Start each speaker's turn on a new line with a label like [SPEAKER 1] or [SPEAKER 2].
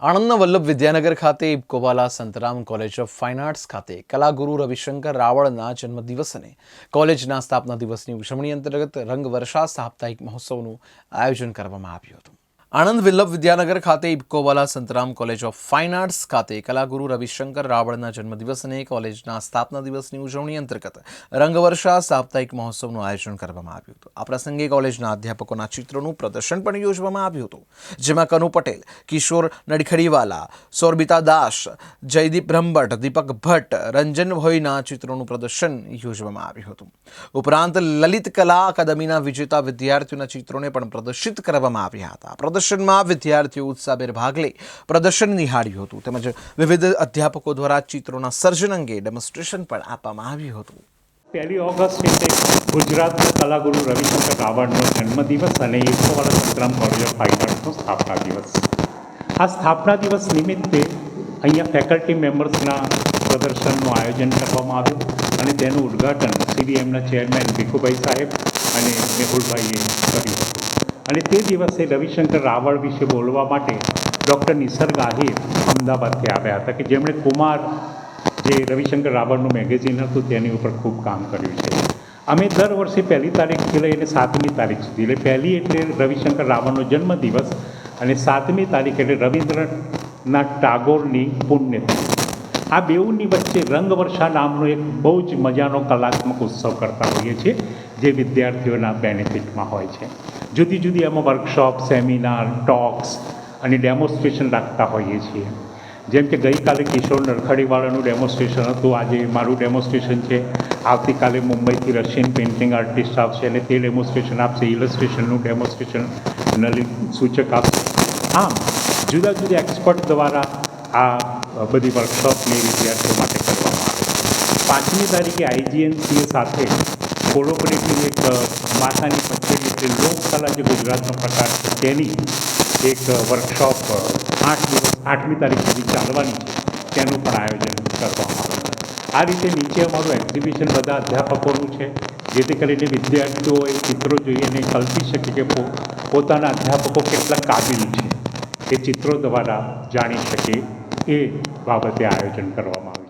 [SPEAKER 1] આણંદના વલ્લભ વિદ્યાનગર ખાતે Ipcowala Santram college of fine arts ખાતે કલાગુરુ રવિશંકર રાવળના જન્મદિવસ અને કોલેજના સ્થાપના દિવસની ઉજવણી અંતર્ગત રંગવર્ષા સાપ્તાહિક મહોત્સવનું આયોજન કરવામાં આવ્યું હતું. આણંદ વિલ્લભ વિદ્યાનગર ખાતે Ipcowala Santram college of fine arts ખાતે કલાગુરુ રવિશંકર રાવળના જન્મદિવસ અને કોલેજના સ્થાપના દિવસની ઉજવણી અંતર્ગત રંગવર્ષા સાપ્તાહિક મહોત્સવનું આયોજન કરવામાં આવ્યું હતું. આ પ્રસંગે કોલેજના અધ્યાપકોના ચિત્રોનું પ્રદર્શન પણ યોજવામાં આવ્યું હતું. જેમાં કનુ પટેલ, કિશોર નડખડીવાલા સોરબિતા દાસ, જયદીપ બ્રહ્મભટ્ટ, દીપક ભટ્ટ, રંજન ભોઈના ચિત્રોનું પ્રદર્શન યોજવામાં આવ્યું હતું. ઉપરાંત લલિત કલા અકાદમીના વિજેતા વિદ્યાર્થીઓના ચિત્રોને પણ પ્રદર્શિત કરવામાં આવ્યા હતા. પ્રદર્શનમાં વિદ્યાર્થીઓ ઉત્સાહભેર ભાગ લઈ પ્રદર્શન નિહાળ્યું હતું તેમજ વિવિધ અધ્યાપકો દ્વારા ચિત્રોના સર્જન અંગે ડેમોન્સ્ટ્રેશન પણ આપવામાં આવ્યું હતું.
[SPEAKER 2] પહેલી ઓગસ્ટ એટલે ગુજરાતના કલાગુરુ રવિશંકર રાવળનો જન્મદિવસ અને એકસોવાળા સંતરામ કોલેજ ઓફ ફાઇન આર્ટ્સનો સ્થાપના દિવસ. આ સ્થાપના દિવસ નિમિત્તે અહીંયા ફેકલ્ટી મેમ્બર્સના પ્રદર્શનનું આયોજન કરવામાં આવ્યું અને તેનું ઉદ્ઘાટન સીબીએમના ચેરમેન ભીખુભાઈ સાહેબ અને મેહુલભાઈએ કર્યું હતું. અને તે દિવસે રવિશંકર રાવળ વિશે બોલવા માટે ડૉક્ટર નિસર્ગ આહિર અમદાવાદથી આવ્યા હતા કે જેમણે કુમાર, જે રવિશંકર રાવળનું મેગેઝિન હતું, તેની ઉપર ખૂબ કામ કર્યું છે. અમે દર વર્ષે પહેલી તારીખથી લઈને સાતમી તારીખ સુધી, એટલે પહેલી એટલે રવિશંકર રાવળનો જન્મદિવસ અને સાતમી તારીખ એટલે રવિન્દ્રનાથ ટાગોરની પુણ્યતિથિ. આ બેઉની વચ્ચે રંગવર્ષા નામનો એક બહુ જ મજાનો કલાત્મક ઉત્સવ કરતા હોઈએ છીએ, જે વિદ્યાર્થીઓના બેનિફિટમાં હોય છે. જુદી જુદી એમાં વર્કશોપ સેમિનાર ટોક્સ અને ડેમોન્સ્ટ્રેશન રાખતા હોઈએ છીએ. જેમ કે ગઈકાલે કિશોર નરખડીવાળાનું ડેમોન્સ્ટ્રેશન હતું. આજે મારું ડેમોન્સ્ટ્રેશન છે. આવતીકાલે મુંબઈથી રશિયન પેઇન્ટિંગ આર્ટિસ્ટ આવશે અને તે ડેમોન્સ્ટ્રેશન આપશે. ઇલસ્ટ્રેશનનું ડેમોન્સ્ટ્રેશન નલિન સૂચક આપશે. આમ, જુદા જુદા એક્સપર્ટ દ્વારા આ બધી વર્કશોપને વિદ્યાર્થીઓ માટે કરવામાં આવે છે. પાંચમી તારીખે આઈજીએનસીએ સાથે કોરોપરેટિવ એક માતાની કચેરી એટલે લોકકલા જે ગુજરાતનો પ્રકાર છે, તેની એક વર્કશોપ આઠ દિવસ, આઠમી તારીખ સુધી ચાલવાની છે. તેનું પણ આયોજન કરવામાં આવ્યું આ રીતે નીચે અમારું એક્ઝિબિશન બધા અધ્યાપકોનું છે. જેથી કરીને વિદ્યાર્થીઓ એ ચિત્રો જોઈને કલ્પી શકે કે પોતાના અધ્યાપકો કેટલા કાબિલ છે. એ ચિત્રો દ્વારા જાણી શકે એ બાબતે આયોજન કરવામાં આવે